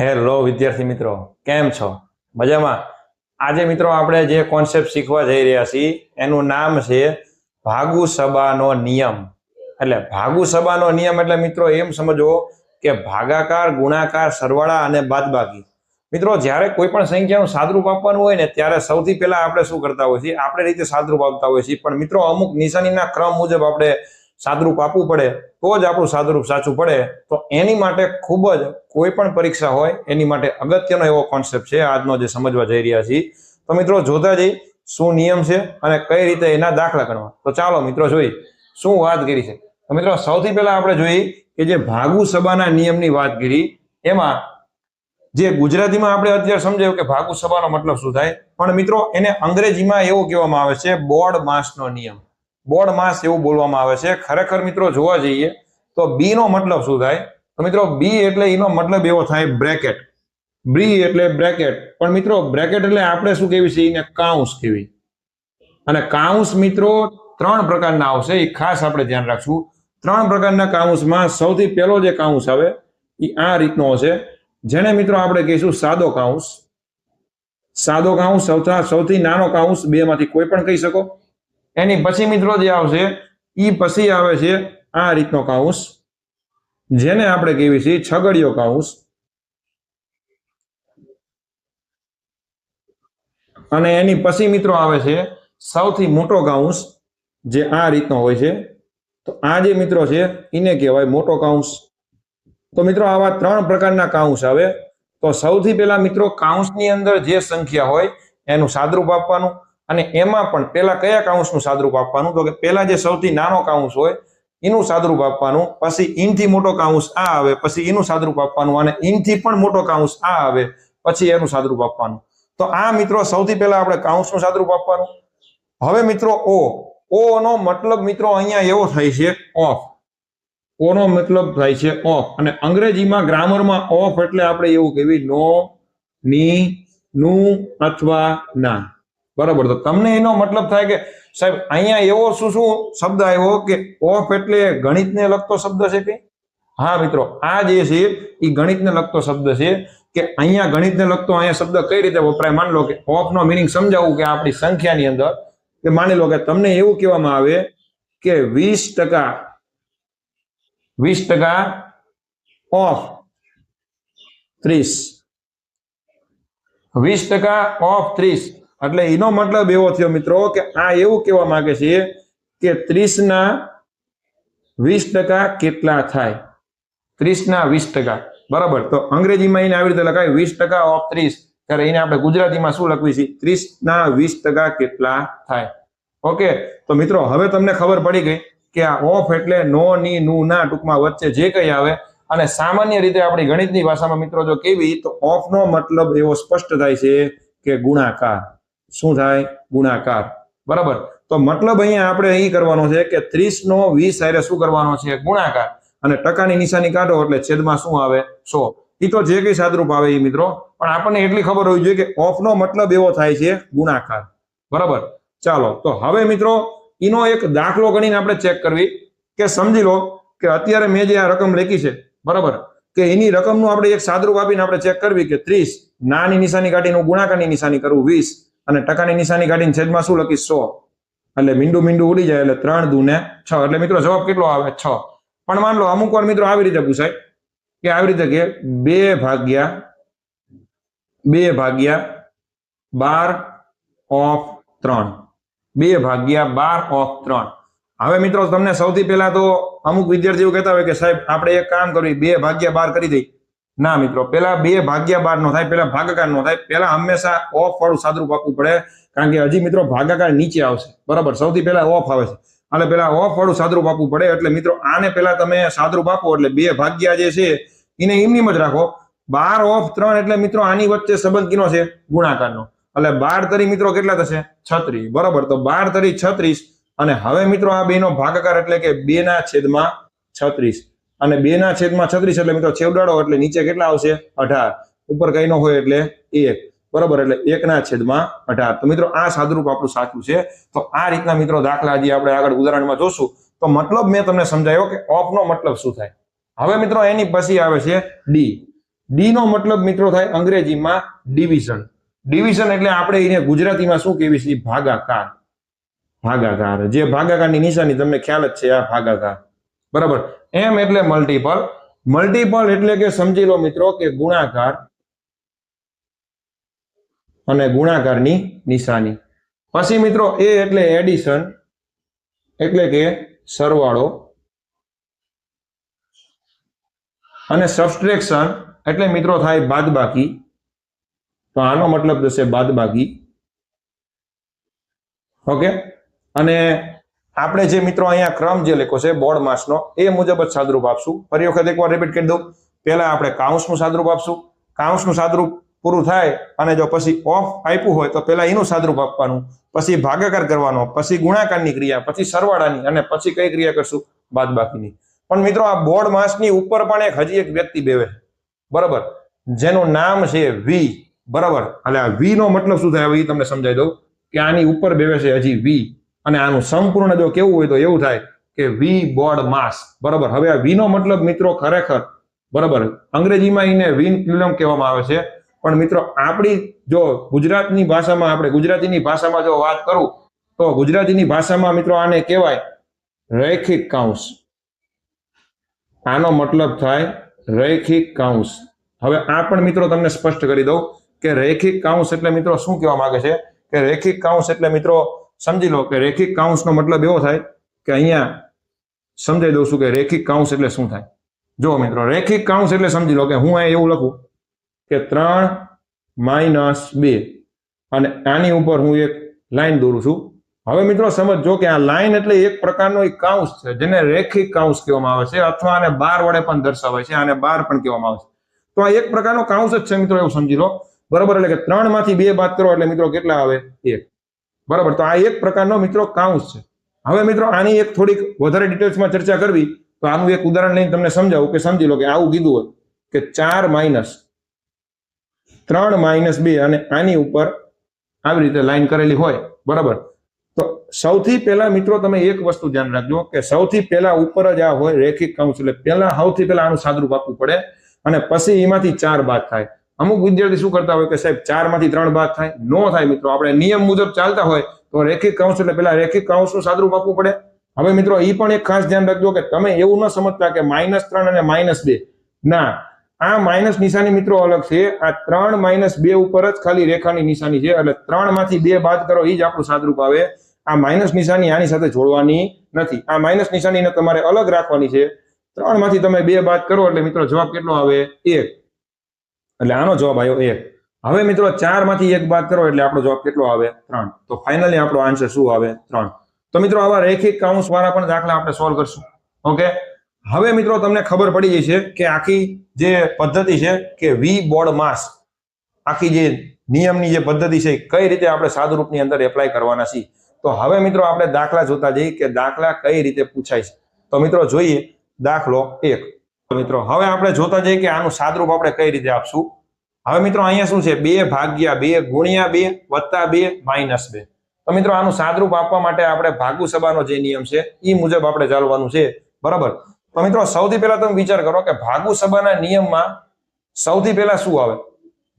Hello વિદ્યાર્થી મિત્રો, કેમ છો? મજામાં? આજે મિત્રો આપણે જે કોન્સેપ્ટ શીખવા જઈ રહ્યા છીએ, એનું નામ છે ભાગુ સભાનો નિયમ. એટલે ભાગુ સભાનો નિયમ એટલે મિત્રો એમ સમજો કે ભાગાકાર, ગુણાકાર, સરવાળા અને બાદબાકી. મિત્રો, જ્યારે કોઈ પણ સંખ્યાનું સાદરૂપ આપવાનું હોય ને, ત્યારે સૌથી પહેલા આપણે શું કરતા હોઈએ છીએ? આપણે રીતે સાદરૂપ આપતા હોઈએ છીએ. પણ મિત્રો, અમુક નિશાનીના ક્રમ મુજબ આપણે સાદરૂપ આપવું પડે, તો જ આપણું સાદરૂપ સાચું પડે. તો એની માટે ખૂબ જ કોઈ પણ પરીક્ષા હોય, એની માટે અગત્યનો એવો કોન્સેપ્ટ છે આજનો જે સમજવા જઈ રહ્યા છીએ. તો મિત્રો જોતા જઈ શું નિયમ છે અને કઈ રીતે એના દાખલા ગણવા? તો ચાલો મિત્રો જોઈ, શું વાત કરી છે? તો મિત્રો સૌથી પહેલા આપણે જોઈએ કે જે ભાગુ સભાના નિયમની વાત કરી, એમાં જે ગુજરાતીમાં આપણે અત્યારે સમજાયું કે ભાગુ સભાનો મતલબ શું થાય? પણ મિત્રો એને અંગ્રેજીમાં એવું કહેવામાં આવે છે બોર્ડ માસનો નિયમ. બોર્ડ માસ એવું બોલવામાં આવે છે. ખરેખર મિત્રો જોવા જઈએ તો બી નો મતલબ શું થાય? તો મિત્રો બી એટલે એનો મતલબ એવો થાય બ્રેકેટ. બ્રી એટલે બ્રેકેટ. પણ મિત્રો બ્રેકેટ એટલે આપણે શું કહેવી છે? એને કાઉન્સ કહેવી. અને કાઉન્સ મિત્રો ત્રણ પ્રકારના આવશે. એ ખાસ આપણે ધ્યાન રાખશું. ત્રણ પ્રકારના કાઉન્સમાં સૌથી પહેલો જે કાઉન્સ આવે, એ આ રીતનો હશે. જેને મિત્રો આપણે કહીશું સાદો કાઉન્સ. સાદો કાઉન્સ સૌથી સૌથી નાનો કાઉન્સ બે માંથી કોઈ પણ કહી શકો. એની પછી મિત્રો જે આવશે, ઈ પછી આવે છે આ રીતનો કાઉસ, જેને આપણે કહેવી છીએ છગડીયો કાઉસ. અને એની પછી મિત્રો આવે છે સૌથી મોટો કાઉસ, જે આ રીતનો હોય છે. તો આ જે મિત્રો છે એને કહેવાય મોટો કાઉસ. તો મિત્રો આવા ત્રણ પ્રકારના કાઉસ આવે. તો સૌથી પહેલા મિત્રો કાઉન્સની અંદર જે સંખ્યા હોય, એનું સાદરૂપ આપવાનું. અને એમાં પણ પેલા કયા કાઉન્સનું સાદરૂપ આપવાનું? તો કે પેલા જે સૌથી નાનો કાઉન્સ હોય, એનું સાદરૂપ આપવાનું, પછી ઇનથી મોટો કાઉન્સ આ આવે, પછી એનું સાદરૂપ આપવાનું અને ઇનથી પણ મોટો કાઉન્સ આ આવે, પછી એનું સાદરૂપ આપવાનું. તો આ મિત્રો સૌથી પહેલા આપણે કાઉન્સનું સાદરૂપ આપવાનું. હવે મિત્રો ઓ ઓ નો મતલબ મિત્રો અહીંયા એવો થાય છે ઓફ. ઓ નો મતલબ થાય છે ઓફ. અને અંગ્રેજીમાં ગ્રામરમાં ઓફ એટલે આપણે એવું કહેવી નો, ની, નું અથવા ના. બરાબર. તો તમને એનો મતલબ થાય કે સાહેબ, અહીંયા એવો શું શું શબ્દ આવ્યો કે ઓફ એટલે ગણિતને લગતો શબ્દ છે કે? હા, મિત્રો, આ જે છે એ ગણિતને લગતો શબ્દ છે કે અહીંયા ગણિતને લગતો અહીંયા શબ્દ કઈ રીતે વપરાય? માની લો કે ઓફ નો મિનિંગ સમજાવું કે આપણી સંખ્યાની અંદર, કે માની લો કે તમને એવું કહેવામાં આવે કે વીસ ટકા વીસ ટકા ઓફ ત્રીસ. વીસ ટકા ઓફ ત્રીસ. એટલે એનો મતલબ એવો થયો મિત્રો કે આ એવું કહેવા માંગે છે કે ત્રીસ ના વીસ ટકા કેટલા થાય? ત્રીસ ના વીસ ટકા. બરાબર? તો અંગ્રેજીમાં એને આવી રીતે લખાય, વીસ ટકા ઓફ ત્રીસ. ત્યારે એને આપણે ગુજરાતીમાં શું લખવી છે? ત્રીસ ના વીસ ટકા કેટલા થાય? ઓકે? તો મિત્રો, હવે તમને ખબર પડી ગઈ કે આ ઓફ એટલે નો, ની, નું, ના ટૂંકમાં વચ્ચે જે કંઈ આવે અને સામાન્ય રીતે આપણી ગણિતની ભાષામાં મિત્રો જો કેવી તો ઓફ નો મતલબ એવો સ્પષ્ટ થાય છે કે ગુણાકાર. શું થાય? ગુણાકાર. બરાબર? તો મતલબ અહીંયા આપણે અહીં કરવાનો છે કે ત્રીસ નો વીસ હારે શું કરવાનો છે? ગુણાકાર. અને ટકાની નિશાની કાઢો એટલે છેદમાં શું આવે? સો. એ તો જે કઈ સાદરૂપ આવે એ મિત્રો. પણ આપણને એટલી ખબર હોવી જોઈએ કે ઓફ નો મતલબ એવો થાય છે ગુણાકાર. બરાબર? ચાલો, તો હવે મિત્રો એનો એક દાખલો ગણીને આપણે ચેક કરવી કે સમજી લો કે અત્યારે મેં જે આ રકમ લખી છે, બરાબર? કે એની રકમનું આપણે એક સાદરૂપ આપીને આપણે ચેક કરવી કે ત્રીસ, નાની નિશાની કાઢીને ગુણાકારની નિશાની કરવું વીસ. અને ટકાની નિશાની કાઢીને છેદમાં શું લખીશ? સો. એટલે મીંડું મીંડું ઉડી જાય એટલે ત્રણ દૂને છ. એટલે મિત્રો જવાબ કેટલો આવે? છ. પણ માન લો, અમુક વાર મિત્રો આવી રીતે પૂછાય કે આવી રીતે કે બે ભાગ્યા બે ભાગ્યા બાર ઓફ ત્રણ. બે ભાગ્યા બાર ઓફ ત્રણ. હવે મિત્રો તમને સૌથી પહેલા તો અમુક વિદ્યાર્થીઓ કહેતા હોય કે સાહેબ, આપણે એક કામ કરવી બે ભાગ્યા બાર કરી દઈ. ના મિત્રો, પેલા બે ભાગ્યા બાર નો થાય, પેલા ભાગાકાર નો થાય. પેલા હંમેશા ઓફ વાળું સાદરૂપ આપવું પડે, કારણ કે હજી મિત્રો ભાગાકાર નીચે આવશે. બરાબર, સૌથી પહેલા ઓફ આવે છે. એટલે પેલા ઓફ વાળું સાદરૂપ આપવું પડે, એટલે મિત્રો આને પેલા તમે સાદરૂપ આપો, એટલે બે ભાગ્યા જે છે, એને એમની જ રાખો. બાર ઓફ ત્રણ, એટલે મિત્રો આની વચ્ચે સંબંધ કિનો છે? ગુણાકારનો. એટલે બાર તરી મિત્રો કેટલા થશે? છત્રીસ. બરાબર, તો બાર તરી છત્રીસ. અને હવે મિત્રો આ બેનો ભાગાકાર એટલે કે બે ના છેદમાં છત્રીસ. અને બે ના છેદમાં છત્રીસ એટલે મિત્રો છેવડાડો એટલે નીચે કેટલા આવશે? અઢાર. ઉપર કઈ નો હોય એટલે એક. બરોબર એટલે એક ના છેદમાં અઢાર. તો મિત્રો આ સાદરૂપ આપણું સાચું છે. તો આ રીતના મિત્રો દાખલા હજી આપણે આગળ ઉદાહરણમાં જોશું. તો મતલબ મેં તમને સમજાયો કે ઓફ નો મતલબ શું થાય? હવે મિત્રો એની પછી આવે છે ડી ડી નો મતલબ મિત્રો થાય અંગ્રેજીમાં ડિવિઝન. ડિવિઝન એટલે આપણે એને ગુજરાતીમાં શું કહેવી છીએ? ભાગાકાર. ભાગાકાર. જે ભાગાકારની નિશાની, તમને ખ્યાલ જ છે આ ભાગાકાર. બરાબર? એમ એટલે મલ્ટીપલ મલ્ટીપલ એટલે કે સમજી લો મિત્રો કે ગુણાકાર અને ગુણાકારની નિશાની. પછી મિત્રો એ એટલે એડિશન એટલે કે સરવાળો અને સબસ્ટ્રેક્શન એટલે મિત્રો થાય બાદબાકી. તો આનો મતલબ થશે બાદબાકી. ઓકે? અને આપણે જે મિત્રો અહીંયા ક્રમ જે લખ્યો છે બોર્ડ માસનો એ મુજબ જ સાદરૂપ આપશું. ફરી વખત એકવાર રિપીટ કરી દઉં. પહેલા આપણે કાઉન્સનું સાદરૂપ આપશું. કાઉન્સનું સાદરૂપ પૂરું થાય અને જો પછી ઓફ આપ્યું હોય તો પહેલા એનું સાદરૂપ આપવાનું, પછી ભાગાકાર કરવાનો, પછી ગુણાકારની ક્રિયા, પછી સરવાળાની અને પછી કઈ ક્રિયા કરશું? બાદબાકીની પણ મિત્રો, આ બોર્ડ માસની ઉપર પણ એક હજી એક વ્યક્તિ બેવે. બરાબર? જેનું નામ છે વી બરાબર? એટલે આ વી નો મતલબ શું થાય? એ તમને સમજાવી દઉં. કે આની ઉપર બેવે છે હજી વી અને આનું સંપૂર્ણ જો કેવું હોય તો એવું થાય કે વી બોર્ડ માસ બરાબર? હવે આ વીનો મતલબ મિત્રો ખરેખર, બરાબર? અંગ્રેજીમાં એને વિન ક્યુલમ કહેવામાં આવે છે. પણ મિત્રો, આપણી જો ગુજરાતની ભાષામાં, આપણે ગુજરાતીની ભાષામાં જો વાત કરું, તો ગુજરાતીની ભાષામાં મિત્રો આને કહેવાય રૈખિક કાઉન્સ આનો મતલબ થાય રૈખિક કાઉન્સ હવે આ પણ મિત્રો તમને સ્પષ્ટ કરી દઉં કે રૈખિક કાઉન્સ એટલે મિત્રો શું કહેવા માંગે છે? કે રૈખિક કાઉન્સ એટલે મિત્રો સમજી લો કે રેખિક કાઉન્સનો મતલબ એવો થાય કે અહીંયા સમજાઈ દઉં છું કે રેખિક કાઉન્સ એટલે શું થાય? જો મિત્રો, રેખિક કાઉન્સ એટલે સમજી લો કે હું અહીંયા એવું લખું કે ત્રણ માઇનસ બે અને આની ઉપર હું એક લાઈન દોરું છું. હવે મિત્રો સમજો કે આ લાઈન એટલે એક પ્રકારનો એક કાઉન્સ છે, જેને રેખિક કાઉન્સ કહેવામાં આવે છે અથવા આને બાર વડે પણ દર્શાવાય છે, આને બાર પણ કહેવામાં આવે છે. તો આ એક પ્રકારનો કાઉન્સ જ છે મિત્રો, એવું સમજી લો. બરાબર, એટલે કે ત્રણમાંથી બે બાદ કરો એટલે મિત્રો કેટલા આવે? એક. બરાબર, તો આ એક પ્રકારનો મિત્રો કાઉન્સ છે. હવે મિત્રો, આની એક થોડીક વધારે ડિટેલ્સમાં ચર્ચા કરવી, તો આનું એક ઉદાહરણ લઈને તમને સમજાવું કે સમજી લો કે આવું કીધું હોય કે ચાર માઇનસ ત્રણ માઇનસ બે અને આની ઉપર આવી રીતે લાઈન કરેલી હોય, બરાબર? તો સૌથી પહેલા મિત્રો તમે એક વસ્તુ ધ્યાન રાખજો કે સૌથી પહેલા ઉપર જ આ હોય રેખિક કાઉન્સ, એટલે પહેલા, સૌથી પહેલા આનું સાદરૂપ આપવું પડે અને પછી એમાંથી ચાર બાદ થાય. અમુક વિદ્યાર્થી શું કરતા હોય કે સાહેબ ચારમાંથી ત્રણ ભાગ થાય, નો થાય મિત્રો. આપણે નિયમ મુજબ ચાલતા હોય તો રેખિક કાઉન્સ એટલે પેલા રેખિક કાઉન્સનું સાદરૂપ આપવું પડે. હવે મિત્રો એ પણ એક ખાસ ધ્યાન રાખજો કે તમે એવું ન સમજતા કે માઇનસ ત્રણ અને માઇનસ બે. ના, આ માઇનસ નિશાની મિત્રો અલગ છે. આ ત્રણ માઇનસ બે ઉપર જ ખાલી રેખાની નિશાની છે. એટલે ત્રણમાંથી બે બાદ કરો એ જ આપણું સાદરૂપ આવે. આ માઇનસ નિશાની આની સાથે જોડવાની નથી. આ માઇનસ નિશાનીને તમારે અલગ રાખવાની છે. ત્રણમાંથી તમે બે બાદ કરો એટલે મિત્રો જવાબ કેટલો આવે? એક. એટલે આનો જવાબ આવ્યો એક. હવે મિત્રો ચારમાંથી એક બાદ કરો એટલે આપણો જવાબ કેટલો આવે? ત્રણ. તો ફાઇનલી આપણો આન્સર શું આવે? ત્રણ. તો મિત્રો આવા રેખિક કાઉન્સ વાળા પણ દાખલા આપણે સોલ્વ કરશું. ઓકે હવે મિત્રો તમને ખબર પડી જશે કે આખી જે પદ્ધતિ છે કે વી બોર્ડ માસ આખી જે નિયમની જે પદ્ધતિ છે કઈ રીતે આપણે સાદુરૂપની અંદર એપ્લાય કરવાના છીએ? તો હવે મિત્રો આપણે દાખલા જોતા જઈએ કે દાખલા કઈ રીતે પૂછાય છે. તો મિત્રો જોઈએ દાખલો એક. મિત્રો, હવે આપણે જોતા જઈએ કે આનું સાદરૂપ આપણે કઈ રીતે આપશું. હવે મિત્રો, અહીંયા શું છે? બે ભાગ્યા બે ગુણ્યા બે વત્તા બે માઇનસ બે. તો મિત્રો, આનું સાદરૂપ આપવા માટે આપણે ભાગુ સભાનો જે નિયમ છે એ મુજબ આપણે ચાલવાનું છે. બરાબર? તો મિત્રો, સૌથી પહેલા તમે વિચાર કરો કે ભાગુ સભાના નિયમમાં સૌથી પહેલા શું આવે?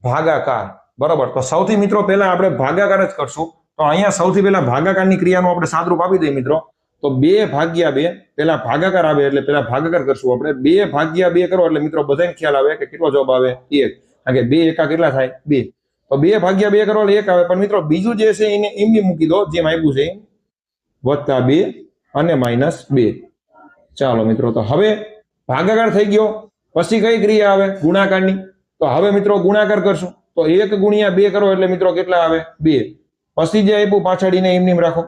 ભાગાકાર. બરાબર? તો સૌથી મિત્રો, પહેલા આપણે ભાગાકાર જ કરશું. તો અહીંયા સૌથી પહેલા ભાગાકારની ક્રિયાનું આપણે સાદરૂપ આપી દઈએ મિત્રો. તો બે ભાગ્યા બે, પેલા ભાગાકાર આવે એટલે પેલા ભાગાકાર કરશું આપણે. બે ભાગ્યા બે કરો એટલે મિત્રો બધાને ખ્યાલ આવે કે કેટલો જવાબ આવે? એક. કારણ કે બે એકા કેટલા થાય? બે. તો બે ભાગ્યા બે કરો એટલે એક આવે. પણ મિત્રો બીજું જે છે એને એમની મૂકી દો, જેમ આપ્યું છે એમ. વત્તા બે અને માઇનસ બે. ચાલો મિત્રો, તો હવે ભાગાકાર થઈ ગયો. પછી કઈ ક્રિયા આવે? ગુણાકારની. તો હવે મિત્રો ગુણાકાર કરશું. તો એક ગુણ્યા બે કરો એટલે મિત્રો કેટલા આવે? બે. પછી જે આપ્યું, પાછળીને એમની રાખો.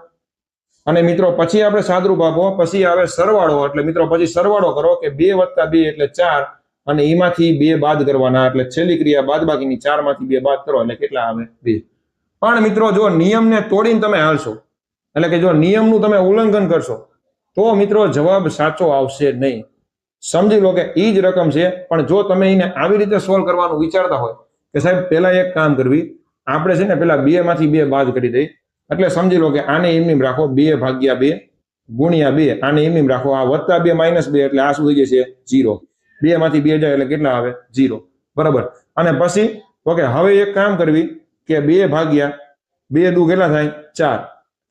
અને મિત્રો, પછી આપણે સાદરૂપ આપો પછી આવે સરવાળો. એટલે મિત્રો, પછી સરવાળો કરો કે બે વત્તા બે એટલે ચાર અને એમાંથી બે બાદ કરવાના. એટલે છેલ્લી ક્રિયા બાદ બાકીની ચારમાંથી બે બાદ કરો એટલે કેટલા આવે? બે. પણ મિત્રો, જો નિયમને તોડીને તમે હાલશો, એટલે કે જો નિયમનું તમે ઉલ્લંઘન કરશો, તો મિત્રો, જવાબ સાચો આવશે નહીં. સમજી લો કે એ જ રકમ છે, પણ જો તમે એને આવી રીતે સોલ્વ કરવાનું વિચારતા હોય, કે સાહેબ, પહેલા એક કામ કરવી, આપણે છે ને પેલા બે માંથી બે બાદ કરી દઈ એટલે સમજી લો કે આને એમની રાખો બે ભાગ્યા બે ગુણ્યા બે. આને એમની રાખો. આ વત્તા બે માઇનસ બે એટલે આ શું થઈ જશે? જીરો બે માંથી બે જાય એટલે કેટલા આવે? જીરો બરાબર. અને પછી, ઓકે, હવે એક કામ કરવી કે બે ભાગ્યા બે દુ કેટલા થાય? ચાર.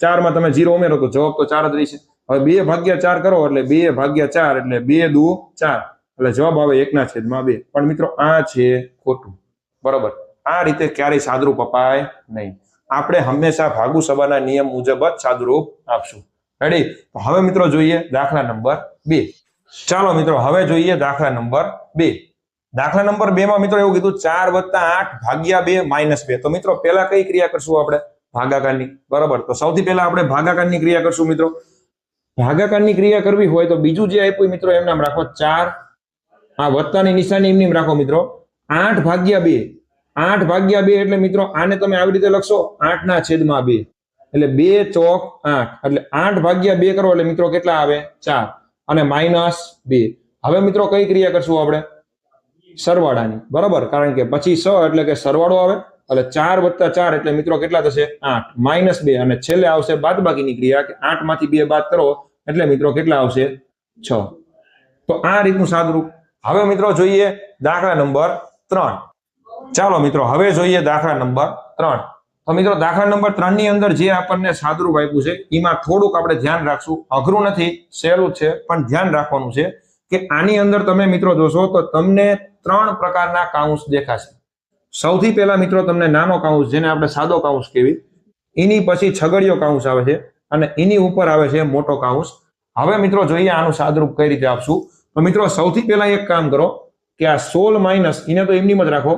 ચારમાં તમે જીરો ઉમેરો તો જવાબ તો ચાર જ રહેશે. હવે બે ભાગ્યા ચાર કરો એટલે બે ભાગ્યા ચાર એટલે બે દુ ચાર. એટલે જવાબ આવે એકના છેદમાં બે. પણ મિત્રો, આ છે ખોટું. બરોબર. આ રીતે ક્યારેય સાદરૂપ અપાય નહીં. આપણે હંમેશા ભાગુ સભાના નિયમ મુજબ જ સાદુરૂપ આપશું. રેડી હવે મિત્રો જોઈએ દાખલા નંબર બે. ચાલો મિત્રો, હવે જોઈએ દાખલા નંબર બે. દાખલા નંબર બે માં મિત્રો એવું કીધું, ચાર વત્તા આઠ ભાગ્યા બે માઇનસ બે. તો મિત્રો, પહેલા કઈ ક્રિયા કરશું આપણે? ભાગાકારની. બરાબર? તો સૌથી પહેલા આપણે ભાગાકારની ક્રિયા કરશું મિત્રો. ભાગાકારની ક્રિયા કરવી હોય તો બીજું જે આપ્યું મિત્રો એમ નામ રાખો, ચાર. આ વત્તાની નિશાની એમની રાખો મિત્રો. આઠ ભાગ્યા બે. આઠ ભાગ્યા બે એટલે મિત્રો આને તમે આવી રીતે લખશો આઠ ના છેદમાં બે. એટલે બે ચોક આઠ. એટલે આઠ ભાગ્યા બે કરો એટલે મિત્રો કેટલા આવે? ચાર. અને માઇનસ બે. હવે મિત્રો કઈ ક્રિયા કરશું આપણે? સરવાળાની. બરાબર? કારણ કે પછી સ એટલે કે સરવાળો આવે. એટલે ચાર વત્તા ચાર એટલે મિત્રો કેટલા થશે? આઠ. માઇનસ બે. અને છેલ્લે આવશે બાદ બાકીની ક્રિયા કે આઠમાંથી બે બાદ કરો એટલે મિત્રો કેટલા આવશે? છ. તો આ રીતનું સાદરૂપ. હવે મિત્રો જોઈએ દાખલા નંબર ત્રણ. ચાલો મિત્રો, હવે જોઈએ દાખલા નંબર ત્રણ. તો મિત્રો, દાખલા નંબર ત્રણની અંદર જે આપણને સાદરૂપ આપ્યું છે, એમાં થોડુંક આપણે ધ્યાન રાખશું. અઘરું નથી, સહેલું છે, પણ ધ્યાન રાખવાનું છે કે આની અંદર તમે મિત્રો જોશો તો તમને ત્રણ પ્રકારના કાઉન્સ દેખાશે. સૌથી પહેલા મિત્રો, તમને નાનો કાઉન્સ, જેને આપણે સાદો કાઉન્સ કહેવી, એની પછી છગડીયો કાઉન્સ આવે છે અને એની ઉપર આવે છે મોટો કાઉન્સ. હવે મિત્રો, જોઈએ આનું સાદરૂપ કઈ રીતે આપશું. તો મિત્રો, સૌથી પહેલા એક કામ કરો કે આ સોલ માઇનસ, એને તો એમની જ રાખો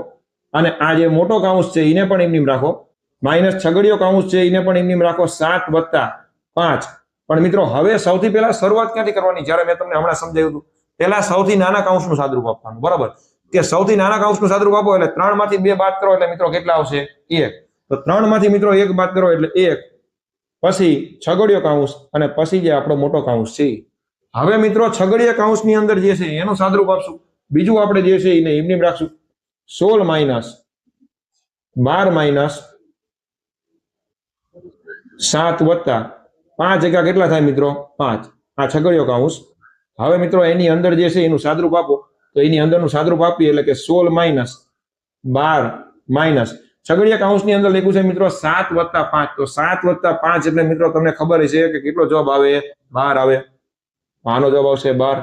અને આ જે મોટો કાઉન્સ છે એને પણ એમની રાખો. માઇનસ છગડીયો કાઉન્સ છે એને પણ એમની રાખો, સાત વત્તા પાંચ. પણ મિત્રો, હવે સૌથી પહેલા શરૂઆત ક્યાંથી કરવાની? જ્યારે મેં તમને હમણાં સમજાવ્યું હતું, પહેલા સૌથી નાના કાઉન્સનું સાદરૂપ આપવાનું, બરાબર? કે સૌથી નાના કાઉન્સનું સાદરૂપ આપો, એટલે ત્રણમાંથી બે બાદ કરો, એટલે મિત્રો કેટલા આવશે? એક. તો ત્રણમાંથી મિત્રો એક બાદ કરો, એટલે એક. પછી છગડીયો કાઉન્સ અને પછી જે આપણો મોટો કાઉન્સ છે. હવે મિત્રો, છગડીયા કાઉન્સની અંદર જે છે, એનું સાદરૂપ આપશું. બીજું આપણે જે છે, એને એમની રાખશું. સોળ માઇનસ બાર માઇનસ સાત વત્તા પાંચ એકા કેટલા થાય મિત્રો? પાંચ. આ છગડીયો કાઉસ. હવે મિત્રો એની અંદર જે છે એનું સાદરૂપ આપો. તો એની અંદરનું સાદરૂપ આપીએ એટલે કે સોળ માઇનસ બાર માઇનસ. છગડીયા કાઉન્સની અંદર લખ્યું છે મિત્રો સાત વત્તા પાંચ. તો સાત વત્તા પાંચ એટલે મિત્રો તમને ખબર છે કે કેટલો જવાબ આવે? બાર આવે. આનો જવાબ આવશે બાર.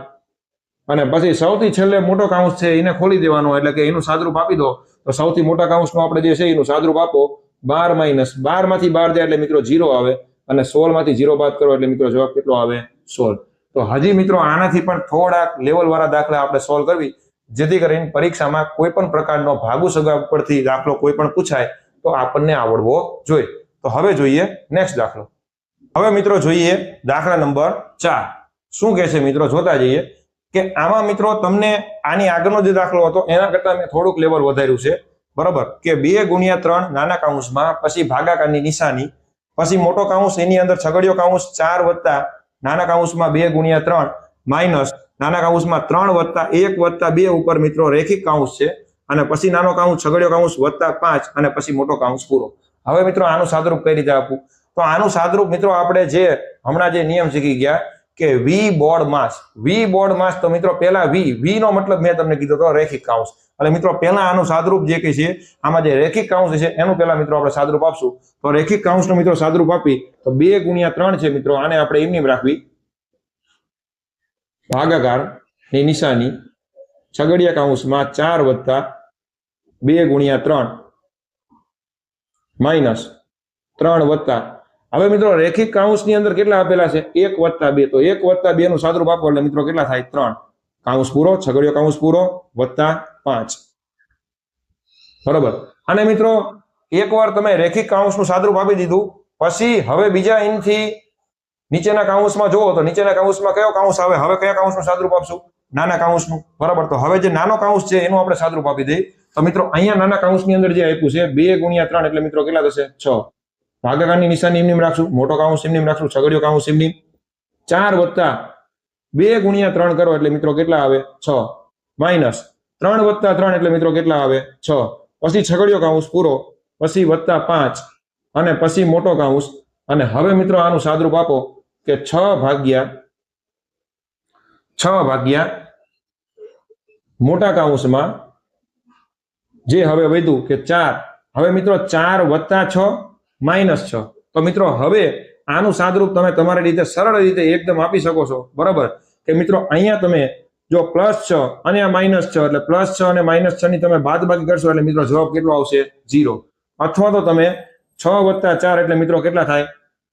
અને પછી સૌથી છેલ્લે મોટો કાઉન્સ છે, એને ખોલી દેવાનો, એટલે કે એનું સાદરૂપ આપી દો. તો સૌથી મોટા કાઉન્સનું આપણે જે છે, એનું સાદરૂપ આપો. બાર માઇનસ બારમાંથી બાર જાય એટલે મિત્રો જીરો આવે. અને સોળમાંથી જીરો બાદ કરો એટલે મિત્રો જવાબ કેટલો આવે? સોળ. તો હજી મિત્રો આનાથી પણ થોડાક લેવલ વાળા દાખલા આપણે સોલ્વ કરવી. જેથી કરીને પરીક્ષામાં કોઈ પણ પ્રકારનો ભાગુ સગા પરથી દાખલો કોઈ પણ પૂછાય, તો આપણને આવડવો જોઈએ. તો હવે જોઈએ નેક્સ્ટ દાખલો. હવે મિત્રો જોઈએ દાખલા નંબર ચાર. શું કહે છે મિત્રો? જોતા જઈએ. કે આમાં મિત્રો તમને આની આગળનો જે દાખલો હતો, એના કરતા મેં થોડુંક લેવલ વધાર્યું છે. બરોબર? કે બે ગુણ્યા ત્રણ નાના કાઉન્સમાં, પછી ભાગાકારની નિશાની, પછી મોટો કાઉન્સ, એની અંદર છગડીયો કાઉન્સ ચાર વત્તા નાના કાઉન્સમાં બે ગુણ્યા ત્રણ માઇનસ નાના કાઉન્સમાં ત્રણ વત્તા એક વત્તા બે ઉપર મિત્રો રેખિક કાઉન્સ છે. અને પછી નાનો કાઉન્સ, છગડીયો કાઉન્સ વત્તા પાંચ અને પછી મોટો કાઉન્સ પૂરો. હવે મિત્રો આનું સાદરૂપ કઈ રીતે આપવું? તો આનું સાદરૂપ મિત્રો આપણે જે હમણાં જે નિયમ શીખી ગયા કે વી બોર્ડ માસ. વી બોર્ડ માસ તો મિત્રો પહેલા વી. વી નો મતલબ મેં તમને કીધો તો રેખિક કાઉન્સ. એટલે મિત્રો પહેલા આનું સાદરૂપ જે કઈ છે, આમાં જે રેખિક કાઉન્સ છે, એનું પહેલા મિત્રો આપણે સાદરૂપ આપશું. તો રેખિક કાઉન્સનું મિત્રો સાદરૂપ આપી તો બે ગુણ્યા ત્રણ છે મિત્રો, આને આપણે એમની રાખવી. ભાગાકારની નિશાની. છગડિયા કાઉન્સમાં ચાર વત્તા બે ગુણ્યા ત્રણ. માઇનસ ત્રણ વત્તા હવે મિત્રો રેખિક કાઉન્સની અંદર કેટલા આપેલા છે? એક વત્તા બે. તો એક વત્તા બે નું સાદરૂપ આપો એટલે મિત્રો કેટલા થાય? ત્રણ. કાઉન્સ પૂરો, છગડીયો કાઉન્સ પૂરો, વત્તા પાંચ. બરોબર. અને મિત્રો, એકવાર તમે રેખિક કાઉન્સનું સાદરૂપ આપી દીધું, પછી હવે બીજા ઇનથી નીચેના કાઉન્સમાં જુઓ તો નીચેના કાઉન્સમાં કયો કાઉન્સ આવે? હવે કયા કાઉન્સનું સાદરૂપ આપશું? નાના કાઉન્સનું બરાબર. તો હવે જે નાનો કાઉન્સ છે, એનું આપણે સાદરૂપ આપી દઈએ. તો મિત્રો, અહીંયા નાના કાઉન્સની અંદર જે આપ્યું છે, બે ગુણ્યા ત્રણ એટલે મિત્રો કેટલા થશે? છ. ભાગાકારની નિશાની એમની રાખશું, મોટો કાઉન્સ એમની રાખશું છગડીયો કાઉન્સ એમની ચાર વત્તા બે ગુણ્યા ત્રણ કરો એટલે મિત્રો કેટલા આવે? છ. માઇનસ ત્રણ વત્તા ત્રણ એટલે મિત્રો કેટલા આવે? છ. પછી છગડીયો કાઉન્સ પૂરો, પછી વત્તા પાંચ અને પછી મોટો કાઉન્સ. અને હવે મિત્રો આનું સાદરૂપ આપો કે છ ભાગ્યા છ ભાગ્યા મોટા કાઉન્સમાં જે હવે વધ્યું કે ચાર. હવે મિત્રો ચાર વત્તા છ માઇનસ છ. તો મિત્રો, હવે આનું સાદરૂપ તમે તમારી રીતે સરળ રીતે એકદમ આપી શકો છો. બરાબર? કે મિત્રો, અહીંયા તમે જો પ્લસ છ અને આ માઇનસ છ, એટલે પ્લસ છ અને માઇનસ છ ની તમે બાદ બાકી કરશો, એટલે મિત્રો જવાબ કેટલો આવશે? જીરો અથવા તો તમે છ વત્તા ચાર, એટલે મિત્રો કેટલા થાય?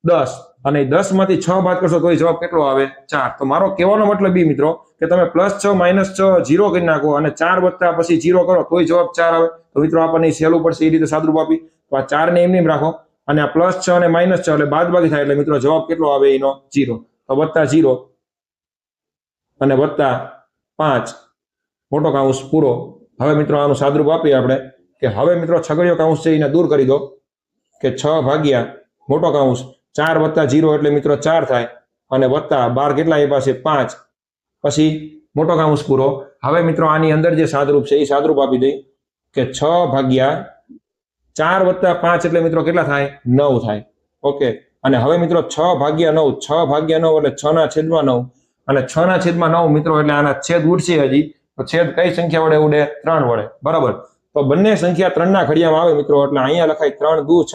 દસ. અને દસમાંથી છ બાદ કરશો, તો જવાબ કેટલો આવે? ચાર. તો મારો કહેવાનો મતલબ એ મિત્રો, કે તમે પ્લસ છ, માઇનસ છ જીરો કરી નાખો અને ચાર વત્તા પછી જીરો કરો તોય જવાબ ચાર આવે. તો મિત્રો, આપણને સહેલું પડશે એ રીતે સાદરૂપ આપી. તો આ ચાર ને એમ રાખો. અને આ પ્લસ છ અને માઇનસ છ એટલે બાદ બાકી થાય એટલે મિત્રો જવાબ કેટલો આવે એનો? જીરો તો વત્તા જીરો અને વત્તા પાંચ. મોટો કાઉન્સ પૂરો. હવે મિત્રો આનું સાદરૂપ આપીએ આપણે કે હવે મિત્રો છગડીયો કાઉન્સ છે એને દૂર કરી દો કે છ ભાગ્યા મોટો કાઉન્સ ચાર વત્તા જીરો એટલે મિત્રો ચાર થાય અને વત્તા બાર કેટલા એ પાસે પાંચ. પછી મોટો કાઉન્સ પૂરો. હવે મિત્રો આની અંદર જે સાદરૂપ છે એ સાદરૂપ આપી દઈ કે છ ભાગ્યા ચાર વત્તા પાંચ એટલે મિત્રો કેટલા થાય? નવ થાય. ઓકે અને હવે મિત્રો છ ભાગ્યા નવ, છ ભાગ્યા નવ એટલે છ ના છેદમાં નવ. અને છ ના છેદમાં નવ મિત્રો એટલે આના છેદ ઉડશે હજી. તો છેદ કઈ સંખ્યા વડે ઉડે? ત્રણ વડે. બરાબર. તો બંને સંખ્યા ત્રણના ઘડિયામાં આવે મિત્રો એટલે અહીંયા લખાય ત્રણ દુ છ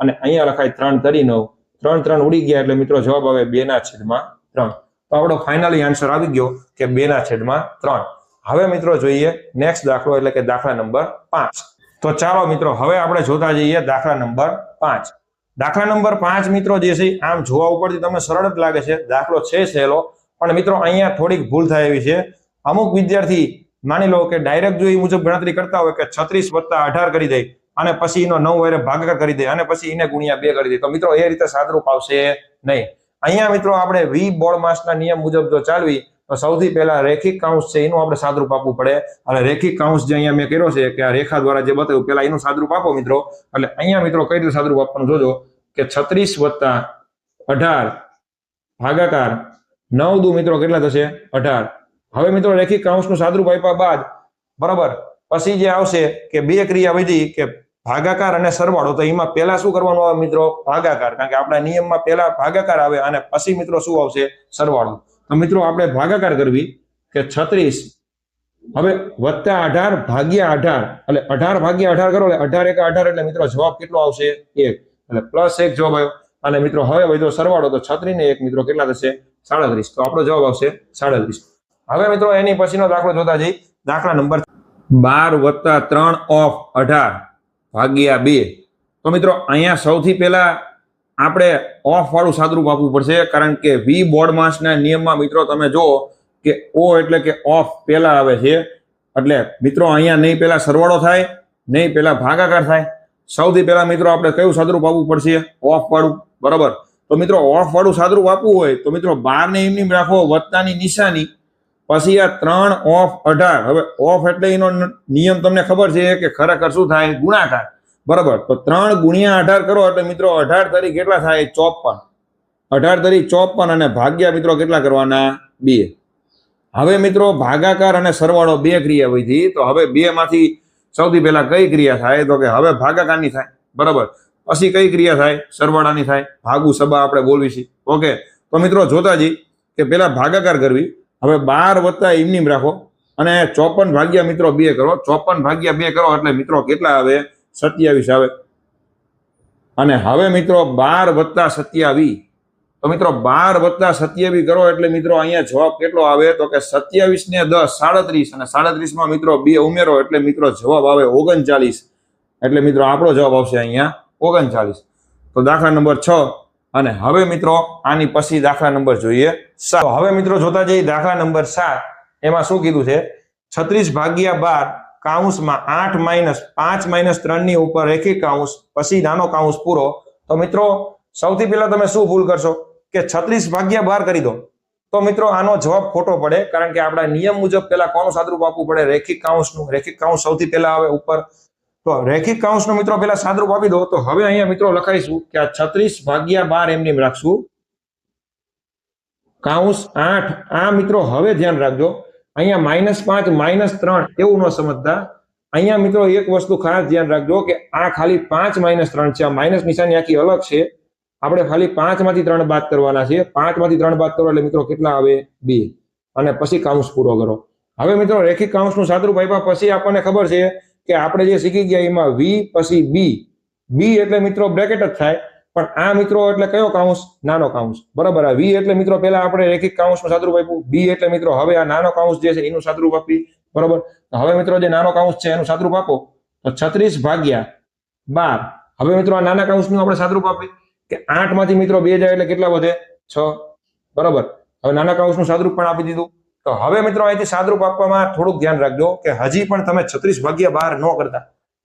અને અહીંયા લખાય ત્રણ તરી નવ. ત્રણ ત્રણ ઉડી ગયા એટલે મિત્રો જવાબ આવે બે ના છેદમાં ત્રણ. તો આપણો ફાઇનલી આન્સર આવી ગયો કે બે ના છેદમાં ત્રણ. હવે મિત્રો જોઈએ નેક્સ્ટ દાખલો એટલે કે દાખલા નંબર પાંચ. તો ચાલો મિત્રો, હવે આપણે જોતા જઈએ દાખલા નંબર પાંચ. દાખલા નંબર પાંચ મિત્રો જે છે, આમ જોવા ઉપરથી તમને સરળ જ લાગે છે. દાખલો છે સહેલો. પણ મિત્રો, અહીંયા થોડીક ભૂલ થાય એવી છે. અમુક વિદ્યાર્થી માની લો કે ડાયરેક્ટ જો એ મુજબ ગણતરી કરતા હોય કે છત્રીસ વત્તા અઢાર કરી દે અને પછી એનો નવ વારે ભાગાકાર કરી દે અને પછી એને ગુણ્યા બે કરી દે, તો મિત્રો એ રીતે સાદરૂપ આવશે નહીં. અહીંયા મિત્રો, આપણે વી બોર્ડ માસના નિયમ મુજબ જો ચાલવી તો સૌથી પહેલા રેખિક કાઉન્સ છે, એનું આપણે સાદરૂપ આપવું પડે. અને રેખિક કાઉન્સ જે અહીંયા મેં કર્યો છે, કે આ રેખા દ્વારા જે બતાવ્યું, પહેલા એનું સાદરૂપ આપો મિત્રો. એટલે અહીંયા મિત્રો કઈ રીતે સાદરૂપ આપવાનું જોજો, કે છત્રીસ વત્તા અઢાર ભાગાકાર નવ દુ મિત્રો કેટલા થશે? અઢાર. હવે મિત્રો રેખિક કાઉન્સનું સાદરૂપ આપ્યા બાદ, બરાબર, પછી જે આવશે કે બે ક્રિયા વધી, કે ભાગાકાર અને સરવાળો, તો એમાં પહેલા શું કરવાનું આવે મિત્રો? ભાગાકાર, કારણ કે આપણા નિયમમાં પહેલા ભાગાકાર આવે અને પછી મિત્રો શું આવશે? સરવાળો. તો મિત્રો આપણે ભાગાકાર કરવી કે છત્રીસ. હવે વત્તા અઢાર ભાગ્યા અઢાર, એટલે અઢાર ભાગ્યા અઢાર કરો, એટલે અઢાર એક અઢાર, એટલે મિત્રો જવાબ કેટલો આવશે? એક. એટલે પ્લસ એક જવાબ આવ્યો. અને મિત્રો હવે વધ્યો સરવાળો, તો છત્રી ને એક મિત્રો કેટલા થશે? સાડત્રીસ. તો આપણો જવાબ આવશે સાડત્રીસ. હવે મિત્રો એની પછીનો દાખલો જોતા જઈ દાખલા નંબર બાર વત્તા ત્રણ ઓફ અઢાર ભાગ્યા બે. તો મિત્રો અહીંયા સૌથી પહેલા આપણે ઓફ વાળું સાદરૂપ આપવું પડશે, કારણ કે વી બોર્ડ માસના નિયમમાં મિત્રો તમે જુઓ કે ઓ એટલે કે ઓફ પહેલા આવે છે. એટલે મિત્રો અહીંયા નહીં પહેલા સરવાળો થાય, નહીં પહેલા ભાગાકાર થાય. સૌથી પહેલા મિત્રો આપણે કયું સાદરૂપ આપવું પડશે? ઓફ વાળું, બરાબર? તો મિત્રો ઓફ વાળું સાદરૂપ આપવું હોય તો મિત્રો બાર ને એમની રાખો, વત્તાની નિશાની. પછી આ ત્રણ ઓફ અઢાર. હવે ઓફ એટલે એનો નિયમ તમને ખબર છે કે ખરેખર શું થાય? ગુણાકાર. બરાબર. તો ત્રણ ગુણ્યા અઢાર કરો એટલે મિત્રો અઢાર તરી કેટલા થાય? ચોપન. અઢાર તરી ચોપન અને ભાગ્યા મિત્રો કેટલા કરવાના? બે. હવે મિત્રો ભાગાકાર અને સરવાળો બે ક્રિયા વધી તો હવે બે માંથી સૌથી પહેલા કઈ ક્રિયા થાય? તો કે હવે ભાગાકારની થાય. બરાબર. પછી કઈ ક્રિયા થાય? સરવાળાની થાય. ભાગુ સબા આપણે બોલવી છે. ઓકે. તો મિત્રો જોતા જી કે પેલા ભાગાકાર કરવી. હવે બાર વત્તા એમની રાખો. અને ચોપન ભાગ્યા મિત્રો બે કરો. ચોપન ભાગ્યા બે કરો એટલે મિત્રો કેટલા આવે? સત્યાવીસ આવે. અને હવે મિત્રો બાર વત્તા સત્યાવીસ તો મિત્રો બાર વત્તા સત્યાવી કરો એટલે મિત્રો અહીંયા જવાબ કેટલો આવે? તો કે સત્યાવીસ ને દસ, સાડત્રીસ. અને સાડત્રીસમાં મિત્રો બે ઉમેરો એટલે મિત્રો જવાબ આવે ઓગણચાલીસ. એટલે મિત્રો આપણો જવાબ આવશે અહીંયા ઓગણચાલીસ. તો દાખલા નંબર છ. અને હવે મિત્રો આની પછી દાખલા નંબર જોઈએ હવે મિત્રો જોતા જઈએ દાખલા નંબર સાત. એમાં શું કીધું છે? છત્રીસ ભાગ્યા બાર કાઉન્સમાં આઠ માઇનસ પાંચ માઇનસ ત્રણની ઉપર રેખી કાઉન્સ પછી નાનો કાઉન્સ પૂરો. તો મિત્રો, સૌથી પહેલા તમે શું ભૂલ કરશો? કે છત્રીસ ભાગ્યા બાર કરી દો. તો મિત્રો, આનો જવાબ ખોટો પડે, કારણ કે આપણા નિયમ મુજબ પહેલા કોનું સાદરૂપ આપવું પડે? રેખિક કાઉન્સનું રેખિક કાઉન્સ સૌથી પહેલા આવે ઉપર. તો રેખિક કાઉન્સનું મિત્રો પહેલા સાદરૂપ આપી દો. તો હવે અહીંયા મિત્રો લખાઈશું કે આ છત્રીસ ભાગ્યા બાર એમની એમ રાખશું. કાઉન્સ આઠ. આ મિત્રો હવે ધ્યાન રાખજો. અહીંયા માઇનસ પાંચ માઇનસ ત્રણ, એવું ન સમજતા. અહીંયા મિત્રો એક વસ્તુ ખાસ ધ્યાન રાખજો કે આ ખાલી પાંચ માઇનસ ત્રણ છે. આ માઇનસ નિશાની આખી અલગ છે. આપણે ખાલી પાંચમાંથી ત્રણ બાદ કરવાના છે. પાંચમાંથી ત્રણ બાદ કરો એટલે મિત્રો કેટલા આવે? બે. અને પછી કાઉન્સ પૂરો કરો. હવે મિત્રો રેખિક કાઉન્સનું સાદરૂપ આપ્યા પછી આપણને ખબર છે કે આપણે જે શીખી ગયા એમાં વી પછી બી બી એટલે મિત્રો બ્રેકેટ જ થાય. પણ આ મિત્રો એટલે કયો કાઉન્સ? નાનો કાઉન્સ. બરાબર, આ વી એટલે મિત્રો પહેલા આપણે રેખિક કાઉન્સનું સાદરૂપ આપ્યું. બી એટલે મિત્રો હવે આ નાનો કાઉન્સ જે છે એનું સાદરૂપ આપી. બરાબર? હવે મિત્રો જે નાનો કાઉન્સ છે એનું સાદરૂપ આપો. તો છત્રીસ ભાગ્યા બાર. હવે મિત્રો આ નાના કાઉન્સનું આપણે સાદરૂપ આપીએ. કે આઠમાંથી મિત્રો બે જાય એટલે કેટલા વધે? છ. બરાબર? હવે નાના કાઉન્સનું સાદરૂપ પણ આપી દીધું. તો હવે મિત્રો અહીંથી સાદરૂપ આપવામાં થોડુંક ધ્યાન રાખજો કે હજી પણ તમે છત્રીસ ભાગ્યા બાર ન કરતા.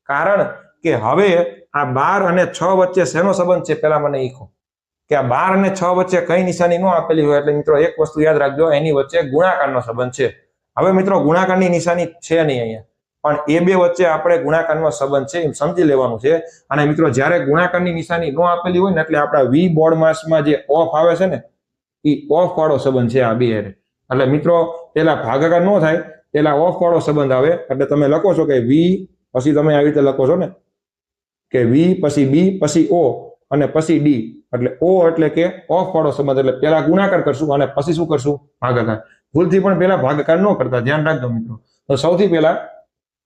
કારણ કે હવે આ બાર અને છ વચ્ચે શેનો સંબંધ છે પેલા મને ઈખો. કે આ બાર અને છ વચ્ચે કઈ નિશાની ન આપેલી હોય એટલે મિત્રો એક વસ્તુ યાદ રાખજો, એની વચ્ચે ગુણાકારનો સંબંધ છે. હવે મિત્રો ગુણાકારની નિશાની છે નહીં અહીંયા. પણ એ બે વચ્ચે આપણે ગુણાકારનો સંબંધ છે એમ સમજી લેવાનું છે. અને મિત્રો જ્યારે ગુણાકારની નિશાની ન આપેલી હોય ને એટલે આપણા વી બોર્ડ માસમાં જે ઓફ આવે છે ને એ ઓફ વાળો સંબંધ છે આ બે. એટલે મિત્રો પેલા ભાગાકાર ન થાય, પેલા ઓફ વાળો સંબંધ આવે. એટલે તમે લખો છો કે વી, પછી તમે આવી રીતે લખો છો ને કે વી પછી બી પછી ઓ અને પછી ડી એટલે ઓ એટલે કે ઓફ વાળો સંબંધ, એટલે પેલા ગુણાકાર કરશું અને પછી શું કરશું? ભાગાકાર. ભૂલથી પણ પેલા ભાગાકાર ન કરતા, ધ્યાન રાખજો મિત્રો. તો સૌથી પહેલા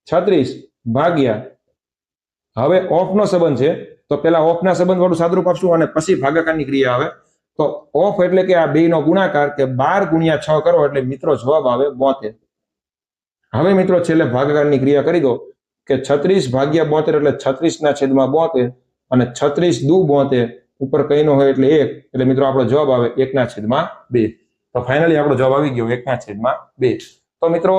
છત્રીસ ભાગ્યા. હવે ઓફ નો સંબંધ છે, તો પેલા ઓફ ના સંબંધ વાળું સાદરૂપ આપશું અને પછી ભાગાકારની ક્રિયા આવે. તો ઓફ એટલે કે આ બે નો ગુણાકાર કે બાર ગુણ્યા છ કરો એટલે મિત્રો જવાબ આવે બોતેર. હવે મિત્રો છેલ્લે ભાગાકારની ક્રિયા કરી દો. કે છત્રીસ ભાગ્યા બોતેર એટલે છત્રીસ ના છેદમાં બોતેર અને છત્રીસ દુ બોતેર ઉપર કઈ નો હોય એટલે એક. એટલે મિત્રો, આપણો જવાબ આવે એકના છેદમાં બે. તો ફાઇનલી આપણો જવાબ આવી ગયો એકના છેદમાં બે. તો મિત્રો,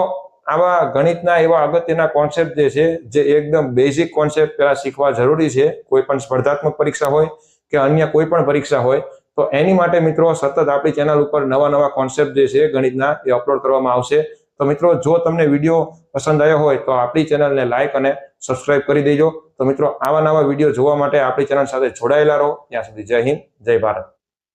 આવા ગણિતના, એવા અગત્યના કોન્સેપ્ટ જે છે, જે એકદમ બેઝિક કોન્સેપ્ટ પેલા શીખવા જરૂરી છે, કોઈ પણ સ્પર્ધાત્મક પરીક્ષા હોય કે અન્ય કોઈ પણ પરીક્ષા હોય, તો એની માટે મિત્રો સતત આપણી ચેનલ ઉપર નવા નવા કોન્સેપ્ટ જે છે ગણિતના, એ અપલોડ કરવામાં આવશે. તો મિત્રો, જો તમને વીડિયો પસંદ આવ્યો હોય, તો આપણી ચેનલને લાઇક અને સબસ્ક્રાઇબ કરી દેજો. તો મિત્રો, આવા નવા વીડિયો જોવા માટે આપણી ચેનલ સાથે જોડાયેલા રહો. ત્યાં સુધી જય હિન્દ, જય ભારત.